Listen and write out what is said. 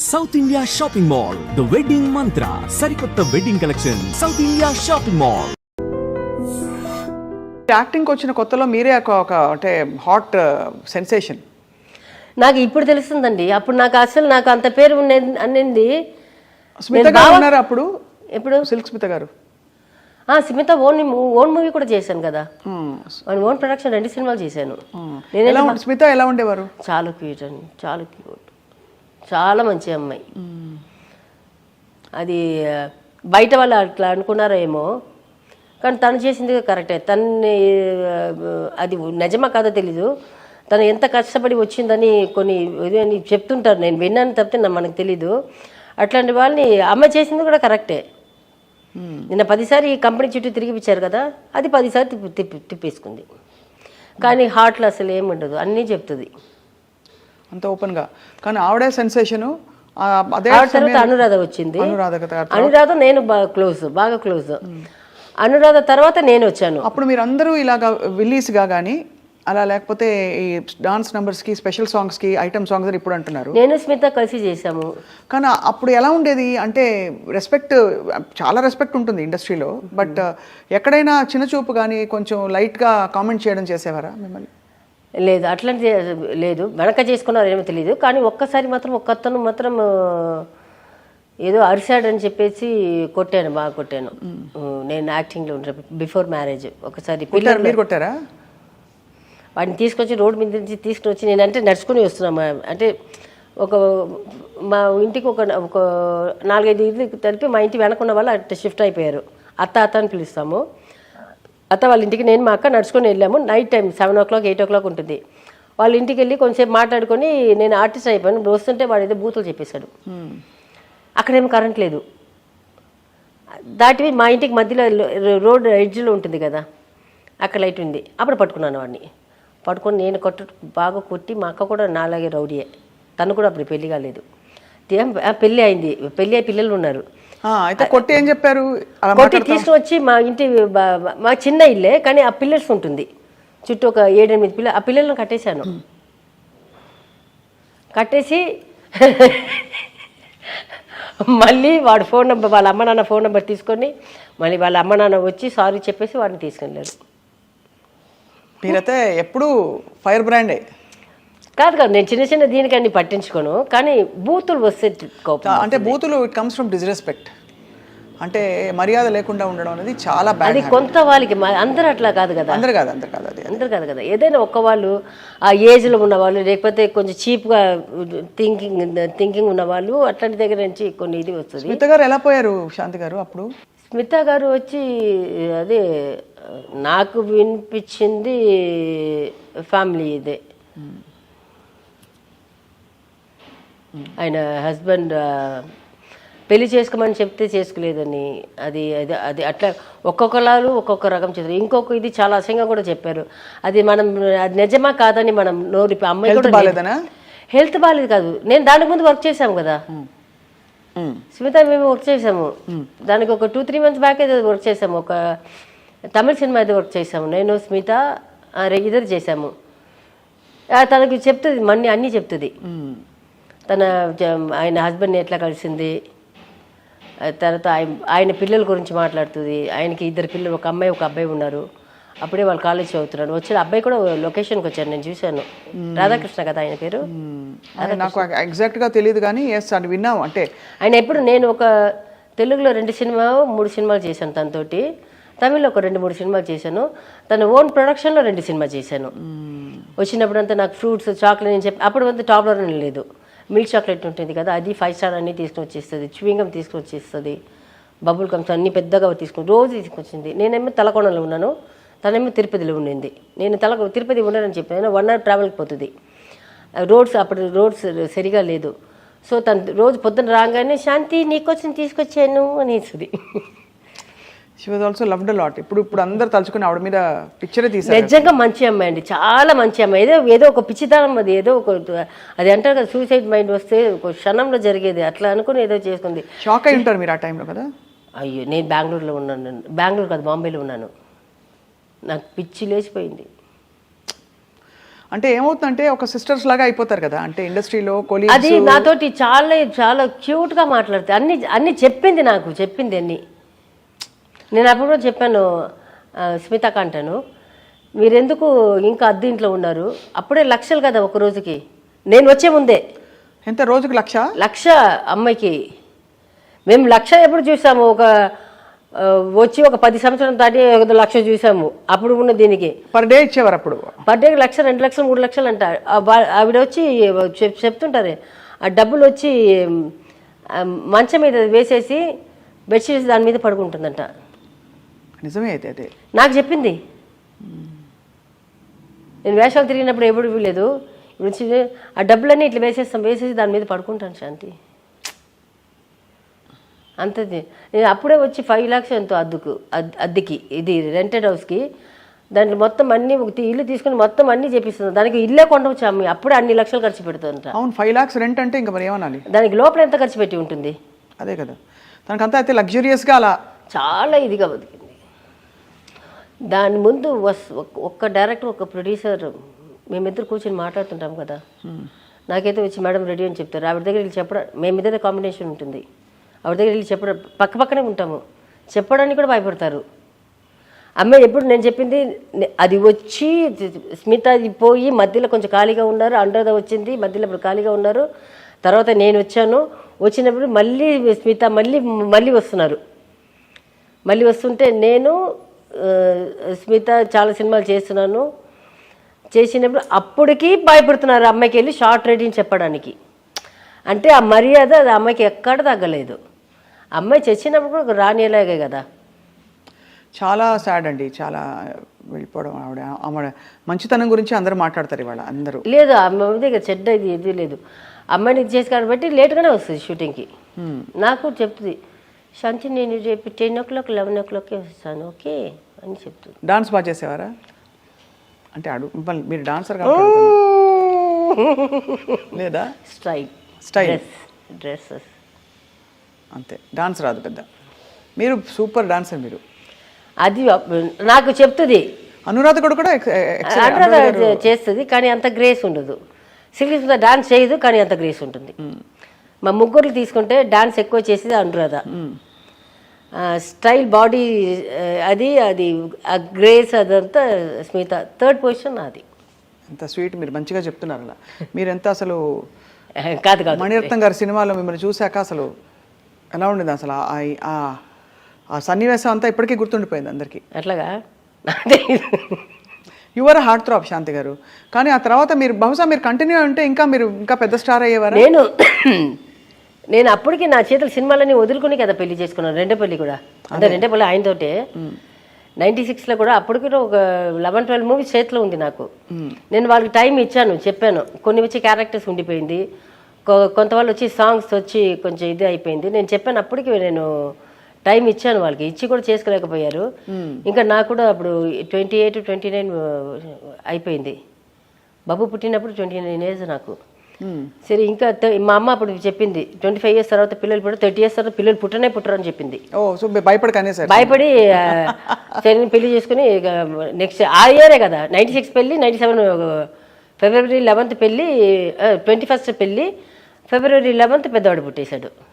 South India shopping mall the wedding Mantra సరికొత్త wedding collection South India shopping mall యాక్టింగ్కి వచ్చిన కొత్తలో మీరే ఒక ఒక అంటే హాట్ సెన్సేషన్ నాకు ఇప్పుడు తెలుస్తుందండి. అప్పుడు నాకు అసలు నాకు అంత పేరు ఉండేది అనింది స్మిత గారు ఉన్నారు అప్పుడు? ఎప్పుడు? సిల్క్ స్మిత గారు. ఆ, స్మిత ఓన్ ఓన్ మూవీ కూడా చేశాను కదా. ఓన్ ప్రొడక్షన్ రెండు సినిమాలు చేశాను. నేనే స్మిత ఎలా ఉండేవారు? చాలా క్యూట్ అండి. చాలా క్యూట్. చాలా మంచి అమ్మాయి. అది బయట వాళ్ళు అట్లా అనుకున్నారో ఏమో కానీ తను చేసింది కరెక్టే. తన్ని అది నిజమా కాదో తెలీదు. తను ఎంత కష్టపడి వచ్చిందని కొన్ని ఇదని చెప్తుంటారు. నేను విన్నాను తప్పితే నా- మనకు తెలీదు. అట్లాంటి వాళ్ళని అమ్మ చేసింది కూడా కరెక్టే. నిన్న పదిసారి ఈ కంపెనీ చుట్టూ తిరిగిపించారు కదా అది పదిసారి తిప్పి తిప్పి తిప్పేసుకుంది. కానీ హార్ట్లో అసలు ఏముండదు అన్నీ చెప్తుంది. అంత ఓపెన్గా. కానీ ఆవిడే సెన్సేషన్ అదే తర్వాత అనురాధ వచ్చింది. అనురాధ. అనురాధ నేను క్లోజ్ బాగా క్లోజ్ అనురాధ తర్వాత నేను వచ్చాను. అప్పుడు మీరు అందరూ ఇలాగా విల్లీస్గా కానీ అలా లేకపోతే ఈ డాన్స్ నంబర్స్కి స్పెషల్ సాంగ్స్కి ఐటమ్ సాంగ్స్ అని ఇప్పుడు అంటున్నారు. నేను స్మిత కలిసి చేశాము. కానీ అప్పుడు ఎలా ఉండేది? అంటే రెస్పెక్ట్ చాలా రెస్పెక్ట్ ఉంటుంది ఇండస్ట్రీలో బట్ ఎక్కడైనా చిన్న చూపు కానీ కొంచెం లైట్గా కామెంట్ చేయడం చేసేవారా మిమ్మల్ని? లేదు అట్లాంటి లేదు. వెనక చేసుకున్నారు ఏమో తెలియదు కానీ ఒక్కసారి మాత్రం ఒక్క అతను మాత్రం ఏదో అరిశాడని చెప్పేసి కొట్టాను బాగా కొట్టాను. నేను యాక్టింగ్లో ఉంటే బిఫోర్ మ్యారేజ్ ఒకసారి కొట్టారు? పిల్లలు మీరు కొట్టారా? వాడిని తీసుకొచ్చి రోడ్డు మీద నుంచి తీసుకుని వచ్చి నేనంటే నడుచుకుని వస్తున్నాం అంటే ఒక మా ఇంటికి ఒక ఒక నాలుగైదు ఇల్లు తెలిపి మా ఇంటి వెనకున్న వాళ్ళు అట్లా షిఫ్ట్ అయిపోయారు. అత్త అత్త అని పిలుస్తాము. అత్త వాళ్ళ ఇంటికి నేను మా అక్క నడుచుకొని వెళ్ళాము. Night time seven o'clock eight o'clock ఉంటుంది. వాళ్ళ ఇంటికి వెళ్ళి కొంచెంసేపు మాట్లాడుకొని నేను ఆర్టిస్ట్ అయిపోయాను. వస్తుంటే వాడు ఏదో బూతులు చెప్పేశాడు. అక్కడేమో కరెంట్ లేదు. దాటివి మా ఇంటికి మధ్యలో రోడ్ ఎడ్జ్లో ఉంటుంది కదా. అక్కడ లైట్ ఉంది. అప్పుడు పట్టుకున్నాను వాడిని. పట్టుకొని నేను కొట్టు బాగా కొట్టి మా అక్క కూడా నాలాగే రౌడీయే. తను కూడా అప్పుడు పెళ్ళి కాలేదు. పెళ్ళి అయింది. అయ్యి పిల్లలు ఉన్నారు. అయితే కొట్టి ఏం చెప్పారు? కొట్టి మాట్లాడతాం. తీసుకుని వచ్చి మా ఇంటి మా చిన్న ఇల్లే కానీ ఆ పిల్లర్స్ ఉంటుంది. చుట్టూ ఒక ఏడెనిమిది పిల్ల ఆ పిల్లలను కట్టేశాను. కట్టేసి మళ్ళీ వాడు ఫోన్ నెంబర్ వాళ్ళ అమ్మ నాన్న ఫోన్ నెంబర్ తీసుకొని మళ్ళీ వాళ్ళ అమ్మ నాన్న వచ్చి సారీ చెప్పేసి వాడిని తీసుకెళ్ళారు. మీరైతే ఎప్పుడు ఫైర్ బ్రాండే. కాదు కాదు నేను చిన్న చిన్న దీనికన్నీ పట్టించుకోను కానీ బూతులు వస్తే కోపం అంటే బూతులు ఇట్ కమ్స్ ఫ్రమ్ డిస్రెస్పెక్ట్ అంటే మర్యాద లేకుండా ఉండడం అనేది చాలా బ్యాడ్ అది కొంత వాళ్ళకి అందరూ అట్లా కాదు కదా? అందరు కాదు అందరు కాదు అది. అందరు కాదు కదా? ఏదైనా ఒక్క వాళ్ళు ఆ ఏజ్లో ఉన్న వాళ్ళు లేకపోతే కొంచెం చీప్గా థింకింగ్ థింకింగ్ ఉన్న వాళ్ళు అట్లాంటి దగ్గర నుంచి కొన్ని ఇది వస్తుంది. స్మిత గారు ఎలా పోయారు శాంతి గారు అప్పుడు? స్మిత గారు వచ్చి అదే నాకు వినిపించింది ఫ్యామిలీ ఇదే. ఆయన హస్బెండ్ పెళ్ళి చేసుకోమని చెప్తే చేసుకోలేదని. అది అది అది అట్లా ఒక్కొక్కలారు ఒక్కొక్క రకం చేస్తారు ఇంకొక ఇది చాలా అసహ్యంగా కూడా చెప్పారు. అది మనం అది నిజమా కాదని మనం నోరు అమ్మాయి కూడా హెల్త్ బాగాలేదు కాదు. నేను దానికి ముందు వర్క్ చేశాము కదా. స్మిత మేము వర్క్ చేసాము దానికి ఒక టూ త్రీ మంత్స్ బ్యాక్ ఏదో వర్క్ చేసాము ఒక తమిళ సినిమా ఏదో వర్క్ చేసాము నేను స్మిత ఇద్దరు చేసాము తనకి చెప్తుంది మన్ని అన్నీ చెప్తుంది. తన ఆయన హస్బెండ్ని ఎట్లా కలిసింది? ఆ తర్వాత ఆయన ఆయన పిల్లల గురించి మాట్లాడుతుంది. ఆయనకి ఇద్దరు పిల్లలు ఒక అమ్మాయి ఒక అబ్బాయి ఉన్నారు. అప్పుడే వాళ్ళు కాలేజ్ చదువుతున్నారు వచ్చిన అబ్బాయి కూడా లొకేషన్కి వచ్చాను నేను చూశాను. రాధాకృష్ణ కదా ఆయన పేరు? నాకు ఎగ్జాక్ట్గా తెలియదు కానీ ఎస్ అది విన్నాం అంటే ఆయన ఎప్పుడు నేను ఒక తెలుగులో రెండు సినిమా మూడు సినిమాలు చేశాను తనతోటి. తమిళ్ళో ఒక రెండు మూడు సినిమాలు చేశాను. తన ఓన్ ప్రొడక్షన్లో రెండు సినిమా చేశాను. వచ్చినప్పుడంతా నాకు ఫ్రూట్స్ చాక్లెట్ నేను చెప్పి అప్పుడు అంతా టాప్లర్ అని లేదు. మిల్క్ చాక్లెట్ ఉంటుంది కదా అది ఫైవ్ స్టార్ అన్నీ తీసుకొని వచ్చేస్తుంది చువింగం తీసుకుని వచ్చేస్తుంది బబుల్ కమ్స్ అన్నీ పెద్దగా తీసుకొని రోజు తీసుకొచ్చింది. నేనేమో తలకోణలో ఉన్నాను తనేమో తిరుపతిలో ఉండింది. నేను తల తిరుపతి ఉండనని చెప్పాను వన్ అవర్ ట్రావెల్కి పోతుంది. రోడ్స్ అప్పుడు రోడ్స్ సరిగా లేదు. సో తను రోజు పొద్దున రాగానే శాంతి నీకోసం తీసుకొచ్చాను అనేసి she was also loved lot ఇప్పుడు ఇప్పుడు అందరు తలుచుకుని ఆవిడ మీద పిక్చరే తీశారు. నిజంగా మంచి అమ్మాయి అండి. చాలా మంచి అమ్మాయి. ఏదో ఏదో ఒక పిచ్చితనం అది. ఏదో ఒక అది అంటారు కదా సూసైడ్ మైండ్ వస్తే ఒక క్షణంలో జరిగేది. అట్లా అనుకుని ఏదో చేసుకుంది షాక్ అయి ఉంటారు మీరు ఆ టైంలో కదా? అయ్యో నేను బెంగళూరులో ఉన్నాను. బెంగళూరు కాదు బాంబేలో ఉన్నాను. నాకు పిచ్చి లేచిపోయింది. అంటే ఏమవుతుందంటే ఒక సిస్టర్స్ లాగా అయిపోతారు కదా? అంటే ఇండస్ట్రీలో కొలీగ్స్ అది నాతోటి చాలా చాలా క్యూట్గా మాట్లాడుతుంది అన్ని అన్ని చెప్పింది నాకు చెప్పింది అన్ని. నేను అప్పుడు కూడా చెప్పాను ఆ, స్మితకు అంటాను మీరెందుకు ఇంకా అద్దె ఇంట్లో ఉన్నారు? అప్పుడే లక్షలు కదా ఒక రోజుకి. నేను వచ్చే ముందే. ఎంత రోజుకి లక్ష? లక్ష అమ్మాయికి. మేము లక్ష ఎప్పుడు చూసాము? ఒక వచ్చి ఒక పది సంవత్సరం దాటి ఒక లక్ష చూసాము అప్పుడు ఉన్న దీనికి. పర్ డే ఇచ్చేవారు అప్పుడు? పర్ డే లక్ష రెండు లక్షలు మూడు లక్షలు అంట. ఆవిడ వచ్చి చెప్- చెప్తుంటారే ఆ డబ్బులు వచ్చి మంచం మీద వేసేసి బెడ్షీట్స్ దాని మీద పడుకుంటుందంట. నిజమే అయితే అదే. నాకు చెప్పింది. నేను వేషాలు తిరిగినప్పుడు ఎప్పుడు ఇవ్వలేదు ఇప్పుడు ఆ డబ్బులన్నీ ఇట్లా వేసేస్తాం వేసేసి దాని మీద పడుకుంటాను శాంతి. అంతది నేను అప్పుడే వచ్చి ఫైవ్ ల్యాక్స్ ఎంతో అద్దెకు అద్- అద్దెకి ఇది రెంటెడ్ హౌస్కి దాంట్లో మొత్తం అన్ని ఇల్లు తీసుకుని మొత్తం అన్నీ చేపిస్తుంది దానికి ఇల్లే కొండవచ్చు అమ్మి అప్పుడే అన్ని లక్షలు ఖర్చు పెడుతుందంట అవును ఫైవ్ లాక్స్ రెంట్ అంటే ఇంకా మరి ఏమనాలి? దానికి లోపల ఎంత ఖర్చు పెట్టి ఉంటుంది? అదే కదా. తనకంతా అయితే లగ్జరియస్గా అలా చాలా ఇదిగా బతికింది. దాని ముందు ఒక్క డైరెక్టర్ ఒక ప్రొడ్యూసర్ మేమిద్దరు కూర్చొని మాట్లాడుతుంటాం కదా. నాకైతే వచ్చి మేడం రెడీ అని చెప్తారు. ఆవిడ దగ్గర వెళ్ళి చెప్పడం మేమిద్దరే కాంబినేషన్ ఉంటుంది. ఆవిడ దగ్గర వెళ్ళి చెప్పడం పక్క పక్కనే ఉంటాము. చెప్పడానికి కూడా భయపడతారు. అమ్మాయి ఎప్పుడు నేను చెప్పింది అది వచ్చి స్మిత పోయి మధ్యలో కొంచెం ఖాళీగా ఉన్నారు అనురాధ వచ్చింది మధ్యలో ఇప్పుడు ఖాళీగా ఉన్నారు. తర్వాత నేను వచ్చాను. వచ్చినప్పుడు మళ్ళీ స్మిత మళ్ళీ మళ్ళీ వస్తున్నారు. మళ్ళీ వస్తుంటే నేను స్మిత చాలా సినిమాలు చేస్తున్నాను. చేసినప్పుడు అప్పటికి భయపడుతున్నారు అమ్మాయికి వెళ్ళి షార్ట్ రేటింగ్ చెప్పడానికి. అంటే ఆ మర్యాద అది అమ్మాయికి ఎక్కడ తగ్గలేదు. అమ్మాయి చచ్చినప్పుడు కూడా రానిలాగే కదా. చాలా సాడ్ అండి. చాలా వెళ్ళిపోవడం ఆవిడ. ఆవిడ మంచితనం గురించి అందరూ మాట్లాడతారు ఇవాళ అందరూ. లేదు అమ్మాయి దగ్గర చెడ్డ ఇది ఇది లేదు. అమ్మాయిని ఇది చేసి కాబట్టి లేట్గానే వస్తుంది షూటింగ్కి నాకు చెప్తుంది శాంతి నేను రేపు టెన్ ఓ క్లాక్ లెవెన్ ఓ క్లాక్కే వస్తాను ఓకే? అని చెప్తుంది. డాన్స్ బాగా చేసేవారా? అంటే అడుగు మిమ్మల్ని మీరు డాన్సర్. లేదా? స్టైల్. Dress dresses. అంతే. డాన్స్ రాదు పెద్ద. మీరు సూపర్ డాన్సర్ మీరు. అది నాకు చెప్తుంది. అనురాధ కూడా కూడా అనురాధ చేస్తుంది కానీ అంత గ్రేస్ ఉండదు. సిల్క్ డాన్స్ చేయదు కానీ అంత గ్రేస్ ఉంటుంది. మా ముగ్గురు తీసుకుంటే డాన్స్ ఎక్కువ చేసేది అనురాధ. స్టైల్ బాడీ అది అది ఆ గ్రేస్ అదంతా స్మిత. థర్డ్ పొజిషన్ నాది. ఎంత స్వీట్ మీరు మంచిగా చెప్తున్నారు అలా. మీరు ఎంత అసలు కాదు కాదు. మణిరత్నం గారి సినిమాలో మిమ్మల్ని చూశాక అసలు ఎలా ఉండేది అసలు? ఆ- సన్నివేశం అంతా ఇప్పటికీ గుర్తుండిపోయింది అందరికీ. అట్లాగా. యువర్ హార్ట్ థ్రాప్ శాంతి గారు. కానీ ఆ తర్వాత మీరు బహుశా మీరు కంటిన్యూ ఉంటే ఇంకా మీరు ఇంకా పెద్ద స్టార్ అయ్యేవారా? నేను నేను అప్పటికి నా చేతుల సినిమాలన్నీ వదులుకుని కదా పెళ్ళి చేసుకున్నాను. రెండో పెళ్ళి కూడా. అంటే రెండో పెళ్ళి ఆయనతోటే. నైంటీ సిక్స్లో కూడా అప్పటికి ఒక లెవెన్ ట్వెల్వ్ మూవీస్ చేతిలో ఉంది నాకు. నేను వాళ్ళకి టైం ఇచ్చాను చెప్పాను. కొన్ని వచ్చి క్యారెక్టర్స్ ఉండిపోయింది. కొంత వాళ్ళు వచ్చి సాంగ్స్ వచ్చి కొంచెం ఇది అయిపోయింది. నేను చెప్పాను అప్పటికి నేను టైం ఇచ్చాను వాళ్ళకి. ఇచ్చి కూడా చేసుకోలేకపోయారు. ఇంకా నాకు కూడా అప్పుడు ట్వంటీ ఎయిట్ ట్వంటీ నైన్ అయిపోయింది. బాబు పుట్టినప్పుడు ట్వంటీ నైన్ ఏజ్ నాకు. సరే ఇంకా మా అమ్మ అప్పుడు చెప్పింది ట్వంటీ ఫైవ్ ఇయర్స్ తర్వాత పిల్లలు పుట్టారు థర్టీ ఇయర్స్ తర్వాత పిల్లలు పుట్టనే పుట్టరు అని చెప్పింది. ఓ సో భయపడి సరే పెళ్ళి చేసుకుని నెక్స్ట్ ఆ ఇయరే కదా నైంటీ సిక్స్ పెళ్ళి నైంటీ సెవెన్ ఫిబ్రవరి లెవెన్త్ పెళ్ళి ట్వంటీ ఫస్ట్ పెళ్ళి ఫిబ్రవరి లెవెన్త్ పెద్దవాడు పుట్టేశాడు.